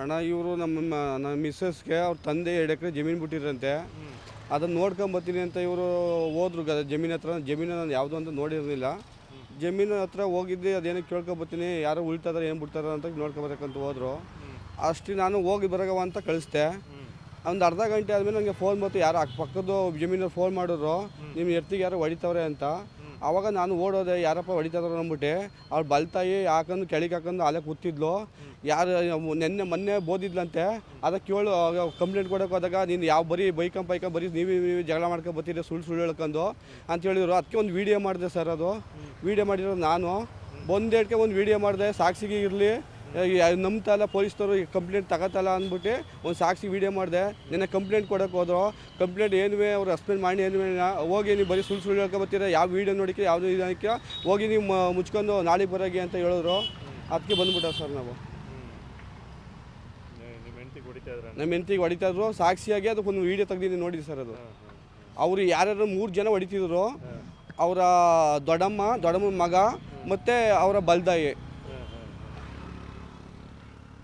ಅಣ್ಣ ಇವರು ನಮ್ಮ ನನ್ನ ನಮ್ಮ ಮಿಸ್ಸಸ್ಗೆ ಅವ್ರ ತಂದೆ ಎರಡು ಎಕರೆ ಜಮೀನು ಬಿಟ್ಟಿರಂತೆ ಅದನ್ನು ನೋಡ್ಕೊಂಬತ್ತೀನಿ ಅಂತ ಇವರು ಹೋದ್ರು ಗ ಜಮೀನು ಹತ್ರ. ಜಮೀನು ನಾನು ಯಾವುದು ಅಂತ ನೋಡಿರಲಿಲ್ಲ. ಜಮೀನು ಹತ್ರ ಹೋಗಿದ್ದೆ ಅದೇನೋ ಕೇಳ್ಕೊಂಬತ್ತೀನಿ ಯಾರೋ ಉಳ್ತಾರ ಏನು ಬಿಡ್ತಾರ ಅಂತ ನೋಡ್ಕೊಬರ್ಬೇಕಂತ ಹೋದ್ರು. ಅಷ್ಟು ನಾನು ಹೋಗಿ ಬರಗವ ಅಂತ ಕಳಿಸ್ದೆ. ಒಂದು ಅರ್ಧ ಗಂಟೆ ಆದಮೇಲೆ ನನಗೆ ಫೋನ್ ಬಂತು ಯಾರು ಅಕ್ಕ ಪಕ್ಕದ ಜಮೀನಲ್ಲಿ ಫೋನ್ ಮಾಡಿದ್ರು ನಿಮ್ಮ ಎತ್ತಿಗೆ ಯಾರೋ ಹೊಡಿತವ್ರೆ ಅಂತ. ಆವಾಗ ನಾನು ಓಡೋದೆ ಯಾರಪ್ಪ ಹೊಡಿತಾರ ಅಂದ್ಬಿಟ್ಟು. ಅವ್ರು ಬಲ್ತಾಯಿ ಹಾಕೊಂಡು ಕೆಳಗೆ ಹಾಕೊಂಡು ಅಲ್ಲೇ ಕೂತಿದ್ಲು. ಯಾರು ನೆನ್ನೆ ಮೊನ್ನೆ ಬೋದಿದ್ಲಂತೆ. ಅದಕ್ಕೆ ಕೇಳು ಕಂಪ್ಲೇಂಟ್ ಕೊಡೋಕೆ ಹೋದಾಗ ನೀನು ಯಾವ ಬರೀ ಬೈಕಂ ಬೈಕ ಬರೀ ನೀವೇ ನೀವೇ ಜಗಳ ಮಾಡ್ಕೊಂಡು ಬರ್ತೀರಿ ಸುಳ್ಳು ಸುಳ್ಳು ಹೇಳ್ಕೊಂಡು ಅಂತ ಹೇಳಿದ್ರು. ಅದಕ್ಕೆ ಒಂದು ವೀಡಿಯೋ ಮಾಡಿದೆ ಸರ್ ಅದು. ವೀಡಿಯೋ ಮಾಡಿರೋದು ನಾನು. ಬಂದೇಟ್ಗೆ ಒಂದು ವೀಡಿಯೋ ಮಾಡಿದೆ ಸಾಕ್ಷಿಗೆ ಇರಲಿ. ನಂಬ್ತಲ್ಲ ಪೊಲೀಸ್ನವರು ಕಂಪ್ಲೇಂಟ್ ತಗೋತಲ್ಲ ಅಂದ್ಬಿಟ್ಟು ಒಂದು ಸಾಕ್ಷಿ ವೀಡಿಯೋ ಮಾಡಿದೆ. ನಿನ್ನೆ ಕಂಪ್ಲೇಂಟ್ ಕೊಡೋಕೆ ಹೋದ್ರು. ಕಂಪ್ಲೇಂಟ್ ಏನುವೆ ಅವ್ರು ಹಸ್ಬೆಂಡ್ ಮಾಡಿ ಏನು ಹೋಗಿ ನೀವು ಬರೀ ಸುಳ್ಳು ಸುಳ್ಳು ಹೇಳ್ಕೊಬತ್ತೀರ? ಯಾವ ವೀಡಿಯೋ ನೋಡಿಕೆ ಯಾವುದು ಇದಕ್ಕೆ ಹೋಗಿ ನೀವು ಮುಚ್ಕೊಂಡು ನಾಳೆ ಬರೋಗಿ ಅಂತ ಹೇಳಿದ್ರು ಅದಕ್ಕೆ ಬಂದ್ಬಿಟ್ಟ ಸರ್ ನಾವು. ನಿಮ್ಮ ನಮ್ಮ ಹೆಂಡತಿಗೆ ಹೊಡಿತಾ ಇದ್ರು? ಸಾಕ್ಷಿಯಾಗಿ ಅದಕ್ಕೊಂದು ವೀಡಿಯೋ ತೆಗ್ದಿದ್ದೀನಿ ನೋಡಿ ಸರ್ ಅದು. ಅವರು ಯಾರ್ಯಾರು ಮೂರು ಜನ ಹೊಡಿತಿದ್ರು. ಅವರ ದೊಡ್ಡಮ್ಮ ದೊಡ್ಡಮ್ಮನ ಮಗ ಮತ್ತು ಅವರ ಬಲ್ದಾಯಿ.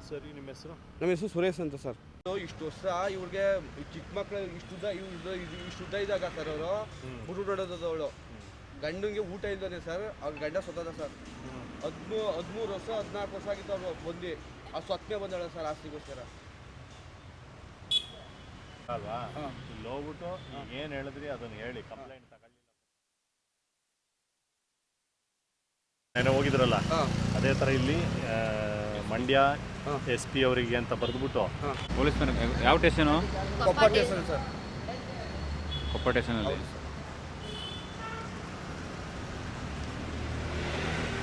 ಸರಿ ನಿಮ್ಮ ಹೆಸರು? ನಮ್ಮ ಹೆಸರು ಸುರೇಶ್ ಅಂತ ಸರ್. ಇಷ್ಟು ವರ್ಷ ಇವ್ರಿಗೆ ಚಿಕ್ಕ ಮಕ್ಕಳು ಇಷ್ಟುದ್ದ ಇವ್ರದ್ದು ಇದಾಗ ಇಷ್ಟುದ್ದ ಇದ್ದಾಗ ಸರ್ ಅವರು. ಹುಡು ಅವಳು. ಗಂಡಂಗೆ ಊಟ ಇದ್ದಾನೆ ಸರ್ ಅವ್ರ ಗಂಡ ಸತ್ತದ ಸರ್. ಹದಿಮೂ ಹದಿಮೂರು ವರ್ಷ ಹದಿನಾಲ್ಕು ವರ್ಷ ಆಗಿತ್ತು ಅವ್ರು ಬಂದು. ಆ ಸ್ವತ್ನೆ ಬಂದಾಳೆ ಸರ್ ಆಸ್ತಿಗೋಸ್ಕರ. ಅಲ್ವಾ? ಹಾಂ. ಇಲ್ಲಿ ಹೋಗ್ಬಿಟ್ಟು ಏನು ಹೇಳಿದ್ರಿ ಅದನ್ನ ಹೇಳಿ ಕಂಪ್ಲೇಂಟ್ ತಗೊಳ್ಳಿಲ್ಲ ಏನೋ ಹೋಗಿದ್ರಲ್ಲ? ಹಾಂ. ಅದೇ ತರ ಇಲ್ಲಿ ಮಂಡ್ಯ. ಎಸ್ ಪಿ ಅವರಿಗೆ ಅಂತ ಬರೆದ್ಬಿಟ್ಟು. ಪೊಲೀಸ್ ಮನೆ ಯಾವ station Koppa station sir Koppa ಸ್ಟೇಷನಲ್ಲಿ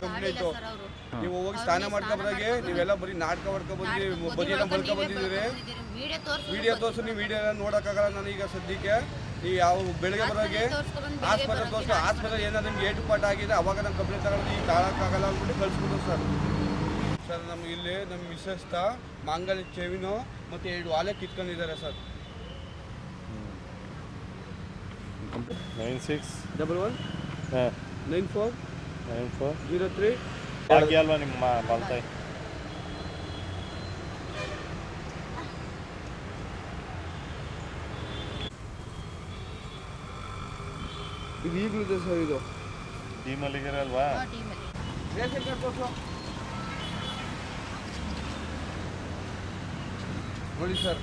complaint ನೀವು ಹೋಗಿ ಸ್ನಾನ ಮಾಡ್ಕೊಬರಾಗೆ ನೀವೆಲ್ಲ ಬರೀ ನಾಟಕ ಮಾಡ್ಕೊ ಬಂದು ಬರೀ ಎಲ್ಲ ಬಲ್ಕ ಬಂದಿದ್ದೀರಿ. ವಿಡಿಯೋ ತೋರ್ಸು ವಿಡಿಯೋ ತೋರಿಸು ನೀವು ವಿಡಿಯೋ ನೋಡೋಕ್ಕಾಗಲ್ಲ ಈಗ ಸದ್ಯಕ್ಕೆ. ನೀವು ಯಾವ ಬೆಳಗ್ಗೆ ಬರೋಗೆ ಆಸ್ಪತ್ರೆ ತೋರಿಸ್ತು ಆಸ್ಪತ್ರೆ ಏನಾದ್ರು ನಿಮ್ಗೆ ಏಟು ಪಾಠ ಆಗಿದೆ ಅವಾಗ ನಮ್ಮ ಕಂಪ್ಲೇಂಟ್ ತಗೊಂಡು ಈಗ ತಾಳಕ್ಕಾಗಲ್ಲ ಅಂದ್ಬಿಟ್ಟು ಕಳಿಸ್ಬಿಡು ಸರ್. ಸರ್ ನಮ್ಗೆ ಇಲ್ಲಿ ನಮ್ಮ ಮಿಸ್ಸಸ್ ತ ಮಾಂಗಲ್ಯ ಚೆವಿನೋ ಮತ್ತು ಎರಡು ವಾಲೆ ಕಿತ್ಕೊಂಡಿದ್ದಾರೆ sir. Nine six. Double one? ಹಾಂ. Nine four? Nine four. Zero three? ಅಲ್ವಾ ನಿಮ್ಮ ಬಾಲ್ತಾಯಿ ಇದು ಈಗಲೂ ಇದೆ. ಸರ್ ಇದು ಟೀಮಲ್ಲಿದ್ದೀರ ಅಲ್ವಾ ಟೀಮಲ್ಲಿ ರೇಷನ್ ಕಾರ್ಡ್ ತೋರಿಸು ನೋಡಿ ಸರ್